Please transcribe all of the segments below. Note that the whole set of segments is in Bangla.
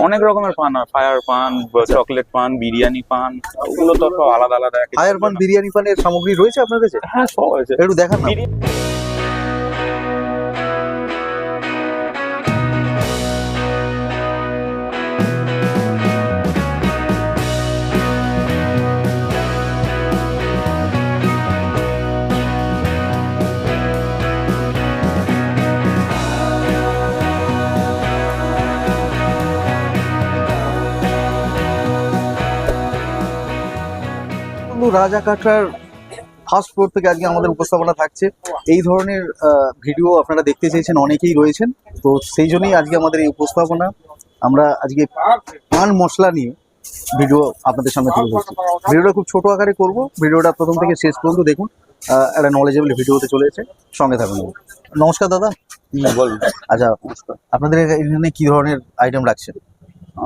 অনেক রকমের পান হয় ফায়ার পান চকলেট পান বিরিয়ানি পান ওগুলো তো সব আলাদা আলাদা ফায়ার পান বিরিয়ানি পানের সামগ্রী রয়েছে আপনার কাছে? হ্যাঁ সব আছে একটু দেখান রাজা কাটার ফার্স্ট ফ্লোর থেকে আজকে আমাদের উপস্থাপনা থাকছে। এই ধরনের ভিডিও আপনারা দেখতে চেয়েছেন অনেকেই রয়েছেন। তো সেই জন্যই আজকে আমাদের এই উপস্থাপনা। আমরা আজকে পান মশলা নিয়ে ভিডিও আপনাদের সামনে তুলে ধরছি। ভিডিওটা খুব ছোট আকারে করব। ভিডিওটা প্রথম থেকে শেষ পর্যন্ত দেখুন। একটা নলেজেবল ভিডিওতে চলে এসে সঙ্গে থাকুন। নমস্কার দাদা। বলুন। আচ্ছা। আপনাদের এখানে কি ধরনের আইটেম রাখছেন?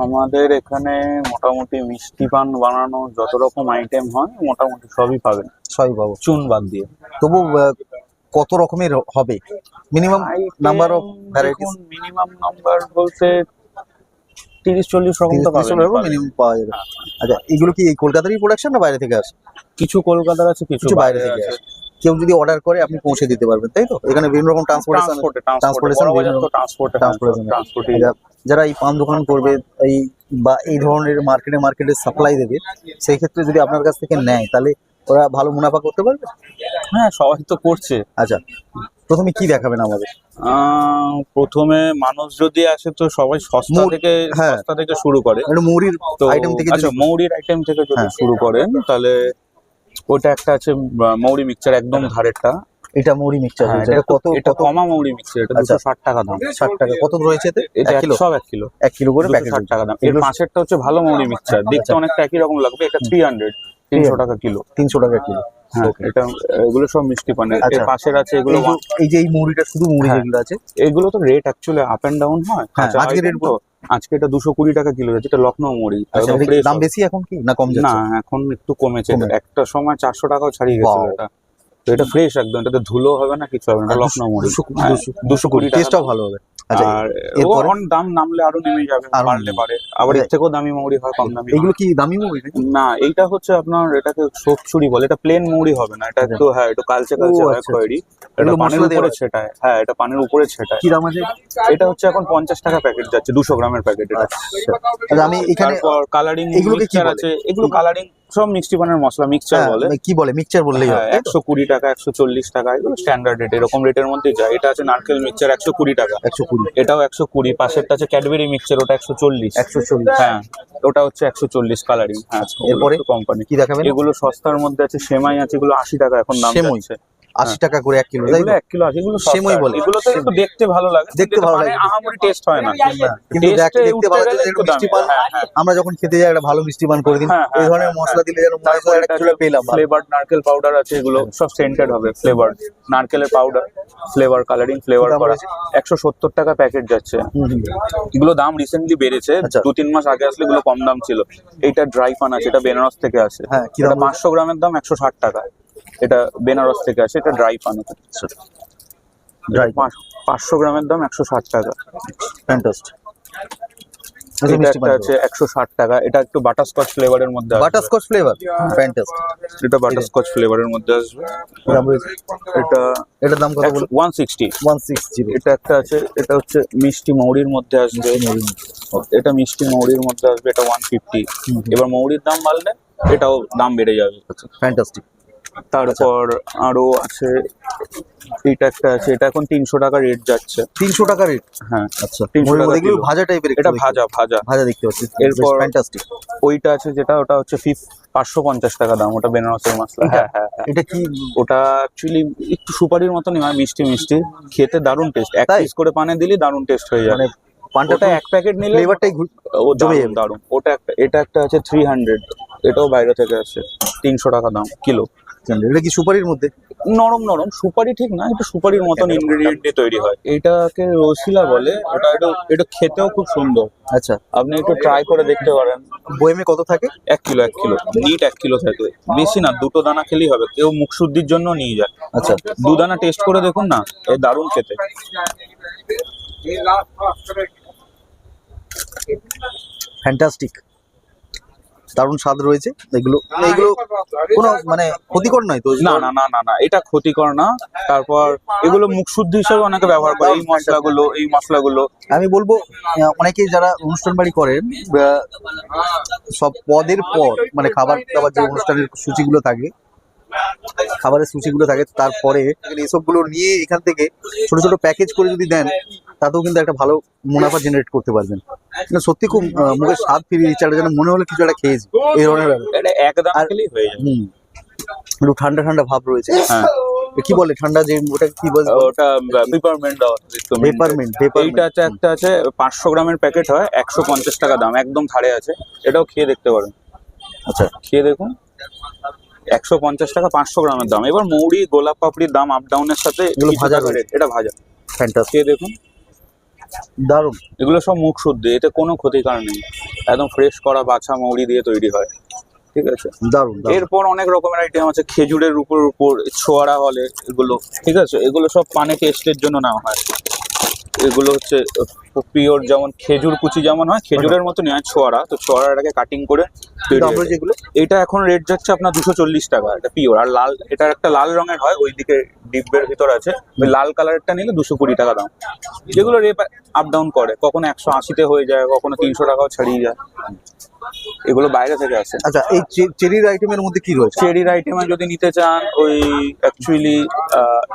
আমাদের এখানে মোটামুটি মিষ্টি পান বানানো যত রকম আইটেম হয় মোটামুটি সবই পাবেন। সবই পাবো। চুন বাদ দিয়ে। তবু কত রকমের হবে? Minimum number of varieties minimum number বলতে তিরিশ চল্লিশ রকম তো পাবেন। মিনিমাম পাওয়া যাবে। আচ্ছা। এগুলো কি কলকাতারই প্রোডাকশন না বাইরে থেকে আসে? কিছু কলকাতার আছে কিছু বাইরে থেকে আসে। কেউ যদি অর্ডার করে আপনি পৌঁছে দিতে পারবেন তাই তো? এখানে বিভিন্ন রকম ট্রান্সপোর্টেশন ট্রান্সপোর্টে Transportation ট্রান্সপোর্টে যারা এই পান দোকান করবে এই বা এই ধরনের মার্কেটে মার্কেটে সাপ্লাই দেবে সেই ক্ষেত্রে যদি আপনার কাছ থেকে নেয় তাহলে ওরা ভালো মুনাফা করতে পারবে? হ্যাঁ সবাই তো করছে। আচ্ছা প্রথমে কি দেখাবেন আমাদের? আহ, প্রথমে মানুষ যদি আসে তো সবাই সস্তা থেকে হ্যাঁ। সস্তা থেকে শুরু করে। মুড়ির আইটেম থেকে আচ্ছা মৌরির আইটেম থেকে যদি হ্যাঁ। শুরু করেন তাহলে ওটা একটা আছে মৌরি মিক্সচার একদম ধারেরটা এটা মুড়ি মিক্সচার হ্যাঁ, এটা কত এটা কত কমা মৌরি মিক্সচার এটা আচ্ছা। দুশো ষাট টাকা দাম। ষাট টাকা। কত রয়েছে এতে? এটা এক কিলো? সব এক কিলো। এক কিলো করে? দুশো প্যাকেট ষাট টাকা দাম। এর এগুলো- পাঁচেরটা হচ্ছে ভালো মৌরি মিক্সচার দেখতে আচ্ছা। অনেকটা একই রকম লাগবে এটা থ্রি হান্ড্রেড তিনশো টাকা কিলো। তিনশো টাকা কিলো। হ্যাঁ এটা এগুলো সব মিষ্টি পানের এর আচ্ছা। পাশের আছে এগুলো এই যে- এই যে এই মুড়িটা শুধু মুড়ি হ্যাঁ। যেগুলো আছে? এগুলো তো rate actually up and down হয়। হ্যাঁ, কাঁচা আজকে item rate তো আজকে এটা দুশো কুড়ি টাকা কিলো যাচ্ছে এটা লখনৌ মুড়ি আচ্ছা একদম এটা কি fresh দাম হবে। বেশি এখন কি? না কম না যাচ্ছে? এখন একটু কমেছে। কমে। একটা সময় চারশো টাকাও ছাড়িয়ে গেছিল Wow. এটা। তো এটা ফ্রেশ একদম এটাতে ধুলো হবে না কিছু হবে না লখনৌ মুড়ি দুশো- হ্যাঁ, দুশো- কুড়ি টেস্টটাও ভালো হবে। আচ্ছা আর? ওর দাম নামলে আরও নেমে যাবে আরও পারে। আবার এর। থেকেও দামি মৌরি হয় কম দামি এগুলো কি দামি নাকি? না এইটা হচ্ছে আপনার এটাকে সোপ চুরি বলে এটা প্লেন মৌরি হবে না এটা আচ্ছা। একটু হ্যাঁ একটু কালচে কালচে হয় আচ্ছা, খয়েরি। এটা এগুলো পানের উপরে ছেটায়। হ্যাঁ এটা পানের উপরে ছেটায়। কি দাম আছে এটা? হচ্ছে এখন পঞ্চাশ টাকা প্যাকেট যাচ্ছে দুশো গ্রামের প্যাকেট এটা। আমি এখানে কালারিং এগুলোকে কি আছে এগুলো কালারিং সব মিষ্টি পানের মশলা মিক্সচার হ্যাঁ, বলে। মানে কি বলে? মিক্সচার বললেই হয় হবে একশো কুড়ি টাকা একশো চল্লিশ টাকা এগুলো স্ট্যান্ডার্ড রেট এরকম রেটের মধ্যে যায়। এটা আছে নারকেল মিক্সচার একশো কুড়ি টাকা। একশো কুড়ি। এটাও একশো কুড়ি পাশেরটা আছে ক্যাডবেরি মিক্সচার ওটা একশো চল্লিশ। একশো চল্লিশ। হ্যাঁ ওটা হচ্ছে একশো চল্লিশ কালারিং হ্যাঁ এরপরে? কোম্পানি কি দেখাবেন? এগুলো সস্তার মধ্যে আছে সেমাই আছে এগুলো আশি টাকা এখন দাম সেমাই? আশি টাকা করে এক কিলো এগুলো এক কিলো আছে এগুলো সেমাই বলে। বলে এগুলো তো একটু দেখতে ভালো লাগে। দেখতে ভালো মানে লাগে। আহামরি টেস্ট হয় না। কিন্তু দেখতে ভালো একটু মিষ্টি পান। হ্যাঁ, হ্যাঁ। আমরা যখন খেতে যাই একটা ভালো মিষ্টি পান করে দিন। হ্যাঁ, হ্যাঁ, এই ধরনের হ্যাঁ, মশলা দিলে যেন মনে হয় একটা এটা পেলাম ভালো। ফ্লেভার্ড নারকেল পাউডার আছে এগুলো সব সেন্টেড হবে ফ্লেভার নারকেলের পাউডার ফ্লেভার কালারিং ফ্লেভার করা। একশো সত্তর টাকা প্যাকেট যাচ্ছে। এগুলো দাম রিসেন্টলি বেড়েছে। আচ্ছা। দু তিন মাস আগে আসলে এগুলো কম দাম ছিল। এইটা ড্রাই পান আছে এটা বেনারস থেকে আসে। হ্যাঁ? পাঁচশো গ্রামের দাম একশো ষাট টাকা। এটা বেনারস থেকে আসে এটা ড্রাই পান। পাঁচ- পাঁচশো গ্রামের দাম একশো ষাট টাকা। Fantastic। আচ্ছা, এটা একটা আছে একশো ষাট টাকা। এটা একটু বাটারস্কচ ফ্লেভারের মধ্যে বাটারস্কচ ফ্লেভার ফ্যান্টাস্টিক এটা বাটারস্কচ ফ্লেভারের মধ্যে আসবে। এটা এটার দাম কত বলে one sixty one six zero এটা একটা আছে এটা হচ্ছে মিষ্টি মৌরির মধ্যে আসবে। এটা মিষ্টি মৌরির মধ্যে আসবে এটা ওয়ান ফিফটি এবার মৌরির দাম বাড়লে এটাও দাম বেড়ে যাবে। ফ্যান্টাস্টিক তারপর আরও আছে এটা একটা আছে এটা এখন তিনশো টাকা রেট যাচ্ছে। তিনশো টাকা রেট হ্যাঁ। আচ্ছা 300 টাকা কিলো। ভাজা টাইপের এটা ভাজা ভাজা। ভাজা দেখতে পাচ্ছি। এরপর- ফ্যান্টাস্টিক ওইটা আছে যেটা ওটা হচ্ছে ফিফ পাঁচশো পঞ্চাশ টাকা দাম ওটা বেনারসের মশলা। হ্যাঁ হ্যাঁ হ্যাঁ। এটা কি? ওটা অ্যাকচুয়ালি একটু সুপারির মতনই হয় মিষ্টি মিষ্টি। খেতে দারুণ টেস্ট এক? পিস করে পানে দিলে দারুণ টেস্ট হয়ে যাবে মানে পানটা এক প্যাকেট নিলে ফ্লেভারটাই ও জমে যাবে। দারুণ। ওটা একটা এটা একটা আছে থ্রি হান্ড্রেড এটাও বাইরে থেকে আসে। তিনশো টাকা দাম কিলো। এটা কি সুপারির মধ্যে? নরম নরম। সুপারি ঠিক না এটা সুপারির মতন ইনগ্রেডিয়েন্ট দিয়ে তৈরি হয়। এটাকে রসিলা বলে। ওটা একটু এটা খেতেও খুব সুন্দর। আচ্ছা। আপনি একটু ট্রাই করে দেখতে পারেন। বয়েমে কত থাকে? এক কিলো এক কিলো। নিট এক কিলো থাকে বেশি না দুটো দানা খেলেই হবে। কেউ মুখ শুদ্ধির জন্য নিয়ে যায়। আচ্ছা। দু দানা টেস্ট করে দেখুন না এই দারুণ খেতে। ফ্যান্টাস্টিক দারুণ স্বাদ রয়েছে। এগুলো এগুলো কোনো মানে ক্ষতিকর নয় তো না না না না না এটা ক্ষতিকর না। তারপর এগুলো মুখশুদ্ধি হিসেবে অনেকে ব্যবহার করে। এই মশলাগুলো এই মশলাগুলো। আমি বলব অনেকে যারা অনুষ্ঠান বাড়ি করেন আহ, সব পদের পর মানে খাবার দাবার যে অনুষ্ঠানের সূচিগুলো থাকে খাবারের সূচিগুলো থাকে তারপরে এসবগুলো নিয়ে এখান থেকে ছোট ছোট প্যাকেজ করে যদি দেন তাতেও কিন্তু একটা ভালো মুনাফা জেনারেট করতে পারবেন। সত্যি খুব আহ, মুখে স্বাদ ফিরিয়ে দিচ্ছে একটা যেন মনে হলো কিছু একটা খেয়েছি এই ধরনের আর- হয়ে হুম একটু ঠান্ডা ঠান্ডা ভাব রয়েছে। হ্যাঁ। কি বলে ঠান্ডা যে ওটা কি বলে? ওটা পেপারমেন্ট পেপারমেন্ট এইটা পেপারমেন্ট আছে একটা আছে পাঁচশো গ্রামের প্যাকেট হয় একশো পঞ্চাশ টাকা দাম একদম ধারে আছে। এটাও খেয়ে দেখতে পারেন। আচ্ছা। খেয়ে দেখুন। একশো পঞ্চাশ টাকা পাঁচশো গ্রামের দাম। এবার মৌরি গোলাপ পাপড়ির দাম আপ ডাউনের সাথে এগুলো ভাজা টাকা এটা ভাজা। ফ্যান্টাস্টিক দেখুন। দারুণ। এগুলো সব মুখ শুদ্ধ এতে কোনো ক্ষতিকার নেই। একদম ফ্রেশ করা বাছা মৌরি দিয়ে তৈরি হয়। ঠিক আছে? দারুণ এরপর অনেক রকমের আইটেম আছে খেজুরের উপর উপর ছোয়ারা হলে এগুলো। ঠিক আছে? এগুলো সব পানে টেস্টের জন্য নেওয়া হয়। এগুলো হচ্ছে পিওর যেমন খেজুর কুচি যেমন হয় খেজুরের মতো নেওয়া ছোয়ারা। তো ছোয়ারাটাকে কাটিং করে এগুলো এটা এখন রেট যাচ্ছে আপনার দুশো চল্লিশ টাকা এটা পিওর আর লাল এটা একটা লাল রঙের হয় ওইদিকে ডিব্বের ভিতর আছে। ওই লাল কালারটা নিলে দুশো কুড়ি টাকা দাম। যেগুলো রেপ আপ ডাউন করে কখনো একশো আশিতে হয়ে যায় কখনো তিনশো টাকাও ছাড়িয়ে যায়। এগুলো বাইরে থেকে আসে। আচ্ছা এই চেরির আইটেমের মধ্যে কি রয়েছে? চেরির আইটেমে যদি নিতে চান ওই অ্যাকচুয়ালি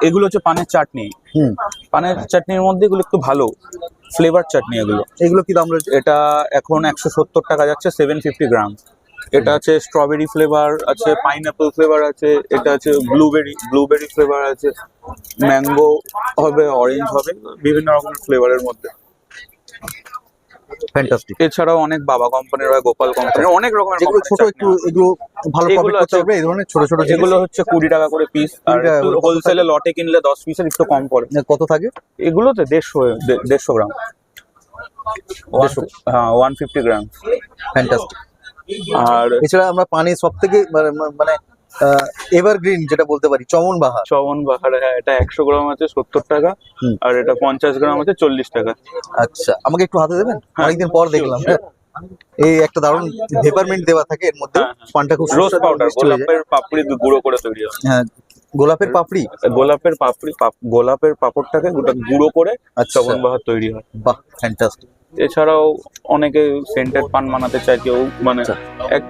এগুলো হচ্ছে পানের চাটনি। পানের চাটনির মধ্যে এগুলো একটু ভালো ফ্লেভার চাটনি এগুলো। এগুলো কি দাম রয়েছে? এটা এখন একশো সত্তর টাকা যাচ্ছে সেভেন ফিফটি গ্রাম এটা আছে স্ট্রবেরি ফ্লেভার আছে পাইনঅ্যাপল ফ্লেভার আছে এটা আছে ব্লুবেরি ব্লুবেরি ফ্লেভার আছে ম্যাঙ্গো হবে অরেঞ্জ হবে বিভিন্ন রকমের ফ্লেভারের মধ্যে। ফ্যান্টাস্টিক এছাড়াও অনেক বাবা কোম্পানির হয় গোপাল কোম্পানি অনেক রকমের যেগুলো ছোট একটু এগুলো ভালো এগুলো প্রফিট করতে পারবে এই ধরনের ছোট ছোট যেগুলো হচ্ছে কুড়ি টাকা করে পিস আর 20 টাকা করে। কত হোলসেলে লটে কিনলে দশ পিসের একটু কম পড়ে। কত থাকে? এগুলোতে দেড়শো দেড়শো গ্রাম। হ্যাঁ ওয়ান ফিফটি গ্রাম। ফ্যান্টাস্টিক আর এছাড়া আমরা পানি সব থেকে মানে এভারগ্রিন যেটা বলতে পারি চমন বাহার চবন বাহার হ্যাঁ এটা একশো গ্রাম আছে সত্তর টাকা আর এটা পঞ্চাশ গ্রাম আছে চল্লিশ টাকা। আচ্ছা আমাকে একটু হাতে দেবেন? হ্যাঁ, অনেকদিন পর দেখলাম। এই একটা দারুণ পেপারমেন্ট দেওয়া থাকে এর মধ্যে হ্যাঁ, হ্যাঁ। পানটা খুব রোজ পাউডার। গোলাপের পাপড়ি গুঁড়ো করে তৈরি হয়। হ্যাঁ গোলাপের পাপড়ি? গোলাপের পাপড়ি গোলাপের পাপড়টাকে গোটা গুঁড়ো করে আচ্ছা। চবন বাহার তৈরি হয়। বাহ ফ্যান্টাস্টিক এছাড়াও অনেকে সেন্টেড পান বানাতে চায় কেউ মানে আচ্ছা।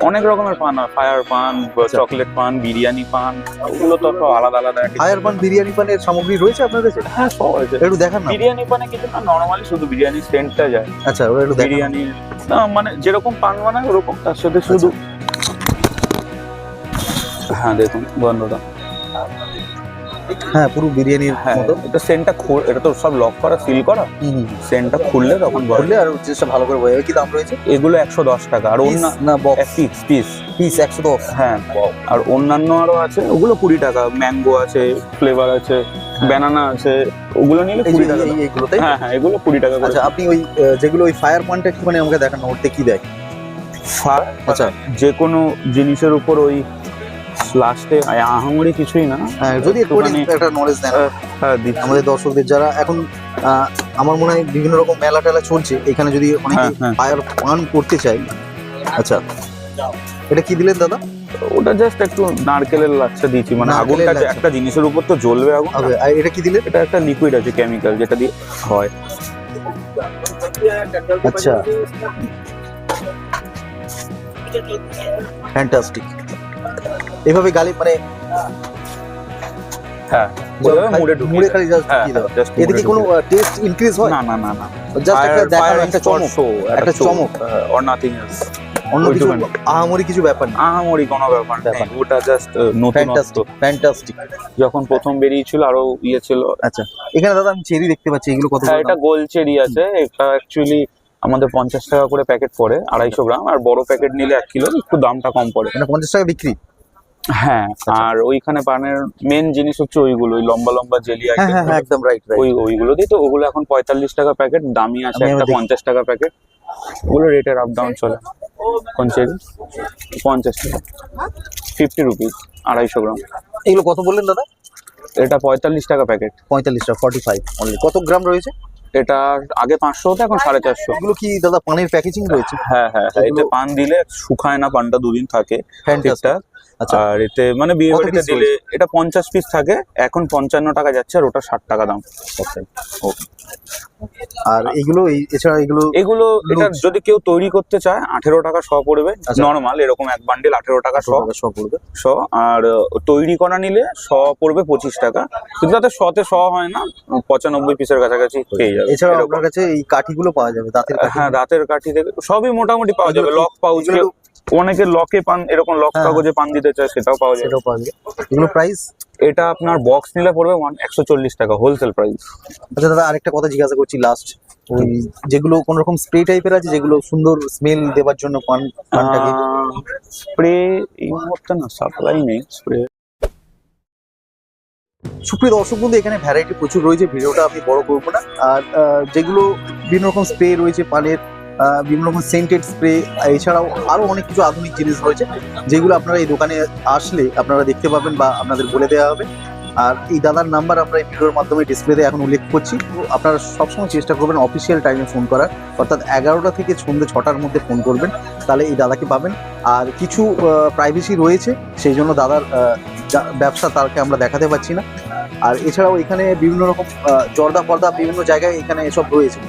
অনেক রকমের পান হয় ফায়ার পান আচ্ছা। চকলেট পান বিরিয়ানি পান ওগুলো তো সব আলাদা আলাদা ফায়ার পান বিরিয়ানি পানের সামগ্রী রয়েছে আপনার কাছে? হ্যাঁ সব আছে। একটু দেখান না। বিরিয়ানি পানে কিছু না নর্মালি শুধু বিরিয়ানি সেন্টটা যায়। আচ্ছা ওটা একটু বিরিয়ানি না মানে যেরকম পান বানায় ওরকম তার সাথে শুধু হ্যাঁ দেখুন বন্ধটা হ্যাঁ পুরো বিরিয়ানির হ্যাঁ মতো। এটা সেন্টটা খুল এটা তো সব লক করা সিল করা। সেন্টটা খুললে তখন বললে আর জিনিসটা ভালো করে বোঝা যাবে। কি দাম রয়েছে? এগুলো একশো দশ টাকা আর অন্য না পিস পিস পিস একশো দশ। হ্যাঁ আর অন্যান্য আরও আছে ওগুলো কুড়ি টাকা। ম্যাঙ্গো আছে ফ্লেভার আছে ব্যানানা আছে ওগুলো নিলে কুড়ি টাকা। তাই হ্যাঁ হ্যাঁ এগুলো কুড়ি টাকা আচ্ছা আপনি ওই যেগুলো ওই ফায়ার পয়েন্টটা একটুখানি আমাকে দেখান ওতে কি দেয়? ফার আচ্ছা। যে কোনো জিনিসের উপর ওই লাস্টে আহামরি কিছুই না। হ্যাঁ যদি একটুখানি- একটা নলেজ দেন। হ্যাঁ আমাদের দর্শকদের যারা এখন আমার মনে হয় বিভিন্ন রকম মেলা টেলা চলছে। এখানে যদি অনেকে হ্যাঁ, হ্যাঁ। ফায়ার পান করতে চাই আচ্ছা এটা কি দিলেন দাদা? ওটা জাস্ট একটু নারকেলের লাচ্ছা দিয়েছি। মানে আগুনটা একটা জিনিসের উপর তো জ্বলবে আগুন। আগে, আর এটা কি দিলেন? এটা একটা লিকুইড আছে কেমিক্যাল যেটা দিয়ে হয়। আচ্ছা। ফ্যান্টাস্টিক এভাবে গালি মানে হ্যাঁ যখন মুড়ে মুড়ে খালি জাস্ট দিয়ে দেওয়া এতে কি কোনো টেস্ট ইনক্রিজ হয়? না না না না। জাস্ট একটা Fire- একটা চমক। একটা চমক। or nothing অন্য কিছু আহামরি কিছু ব্যাপার না। আহামরি কোনো ব্যাপার ব্যাপার নেই ওটা জাস্ট নতুন ফ্যান্টাস্টিক ফ্যান্টাস্টিক যখন প্রথম বেরিয়েছিল আরও ইয়ে ছিল। আচ্ছা এখানে দাদা আমি চেরি দেখতে পাচ্ছি এগুলো কত হ্যাঁ এটা গোল চেরি আছে। এটা অ্যাকচুয়ালি আমাদের পঞ্চাশ টাকা করে প্যাকেট পড়ে আড়াইশো গ্রাম। আর বড় প্যাকেট নিলে এক কিলো একটু দামটা কম পড়ে। মানে পঞ্চাশ টাকা বিক্রি? হ্যাঁ আচ্ছা। আর ওইখানে পানের মেন জিনিস হচ্ছে ওইগুলো ওই লম্বা লম্বা জেলি হ্যাঁ হ্যাঁ হ্যাঁ একদম রাইট ওই ওইগুলো দিয়ে তো ওগুলো এখন পঁয়তাল্লিশ টাকা প্যাকেট দামি আছে একটা পঞ্চাশ টাকা প্যাকেট ওগুলো রেটের আপ ডাউন চলে। কোন চেরি পঞ্চাশ টাকা। ফিফটি রুপিস আড়াইশো গ্রাম। এগুলো কত বললেন দাদা? এটা পঁয়তাল্লিশ টাকা প্যাকেট পঁয়তাল্লিশ টাকা ফর্টি ফাইভ অনলি কত গ্রাম রয়েছে? এটা আগে পাঁচশো হতো এখন সাড়ে চারশো। এগুলো কি দাদা পানের প্যাকেজিং রয়েছে? হ্যাঁ হ্যাঁ হ্যাঁ এতে পান দিলে শুকায় না পানটা দুদিন থাকে ঠিকঠাক। আচ্ছা। আর এতে মানে বিয়ে বাড়িতে দিলে এটা পঞ্চাশ পিস থাকে এখন পঞ্চান্ন টাকা যাচ্ছে আর ওটা ষাট টাকা দাম। আর এগুলো এছাড়া এগুলো এগুলো এটা যদি কেউ তৈরি করতে চায় আঠেরো টাকা শ পড়বে আচ্ছা। নর্মাল এরকম এক বান্ডিল আঠেরো টাকা শ। সব পড়বে। শ আর তৈরি করা নিলে শ পড়বে পঁচিশ টাকা। কিন্তু তাতে শতে শ হয় না পঁচানব্বই পিসের কাছাকাছি পেয়ে যাবে। এছাড়া আপনার কাছে এই কাঠিগুলো পাওয়া যাবে দাঁতের কাঠি। হ্যাঁ দাঁতের কাঠি থেকে সবই মোটামুটি পাওয়া যাবে লক পাউচ অনেকে লকে পান এরকম লক হ্যাঁ। কাগজে পান দিতে চায় সেটাও পাওয়া যায়। সেটাও পাওয়া যায়। এগুলো প্রাইস এটা আপনার বক্স নিলে পড়বে একশো চল্লিশ টাকা হোলসেল প্রাইস আচ্ছা দাদা আরেকটা কথা জিজ্ঞাসা করছি লাস্ট ওই যেগুলো কোন রকম স্প্রে টাইপের আছে যেগুলো সুন্দর স্মেল দেওয়ার জন্য পান পানটাকে? স্প্রে এই মুহূর্তে না সাপ্লাই নেই স্প্রে সুপ্রিয় দর্শক বন্ধু এখানে ভ্যারাইটি প্রচুর রয়েছে ভিডিওটা আমি বড় করব না। আর যেগুলো বিভিন্ন রকম স্প্রে রয়েছে পানের বিভিন্ন রকম সেন্টেড স্প্রে এছাড়াও আরও অনেক কিছু আধুনিক জিনিস রয়েছে, যেগুলো আপনারা এই দোকানে আসলে আপনারা দেখতে পাবেন বা আপনাদের বলে দেওয়া হবে। আর এই দাদার নাম্বার আমরা এই ভিডিওর মাধ্যমে ডিসপ্লেতে এখন উল্লেখ করছি। আপনারা সবসময় চেষ্টা করবেন অফিসিয়াল টাইমে ফোন করার, অর্থাৎ এগারোটা থেকে সন্ধ্যে ছটার মধ্যে ফোন করবেন, তাহলে এই দাদাকে পাবেন। আর কিছু প্রাইভেসি রয়েছে, সেই জন্য দাদার ব্যবসা তাকে আমরা দেখাতে পারছি না। আর এছাড়াও এখানে বিভিন্ন রকম জর্দা পর্দা বিভিন্ন জায়গায় এখানে এসব রয়েছে।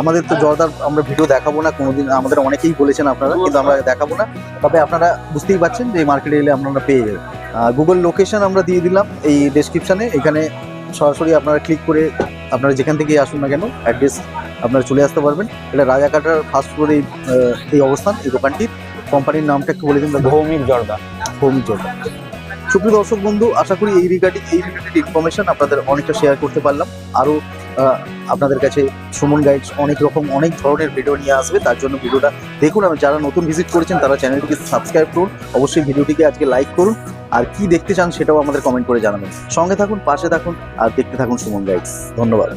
আমাদের তো জর্দার আমরা ভিডিও দেখাবো না কোনোদিন আমাদের অনেকেই বলেছেন আপনারা কিন্তু আমরা দেখাবো না। তবে আপনারা বুঝতেই পারছেন যে মার্কেটে এলে আপনারা পেয়ে যাবেন। গুগল লোকেশন আমরা দিয়ে দিলাম এই ডেসক্রিপশনে এখানে সরাসরি আপনারা ক্লিক করে আপনারা যেখান থেকেই আসুন না কেন অ্যাড্রেস আপনারা চলে আসতে পারবেন। এটা রাজাকাটার ফার্স্ট ফ্লোরে এই, এই অবস্থান এই দোকানটির। কোম্পানির নামটা একটু বলে দিন। ভৌমিক জর্দা। ভৌমিক জর্দা। সুপ্রিয় দর্শক বন্ধু, আশা করি এই রিগার্ডিং এই রিলেটেড ইনফরমেশন আপনাদের অনেকটা শেয়ার করতে পারলাম। আরও আপনাদের কাছে সুমন গাইডস অনেক রকম, অনেক ধরনের ভিডিও নিয়ে আসবে। তার জন্য ভিডিওটা দেখুন আমি যারা নতুন ভিজিট করেছেন, তারা চ্যানেলটিকে সাবস্ক্রাইব করুন। অবশ্যই ভিডিওটিকে আজকে লাইক করুন। আর কি দেখতে চান সেটাও আমাদের কমেন্ট করে জানাবেন। সঙ্গে থাকুন, পাশে থাকুন, আর দেখতে থাকুন সুমন গাইডস ধন্যবাদ।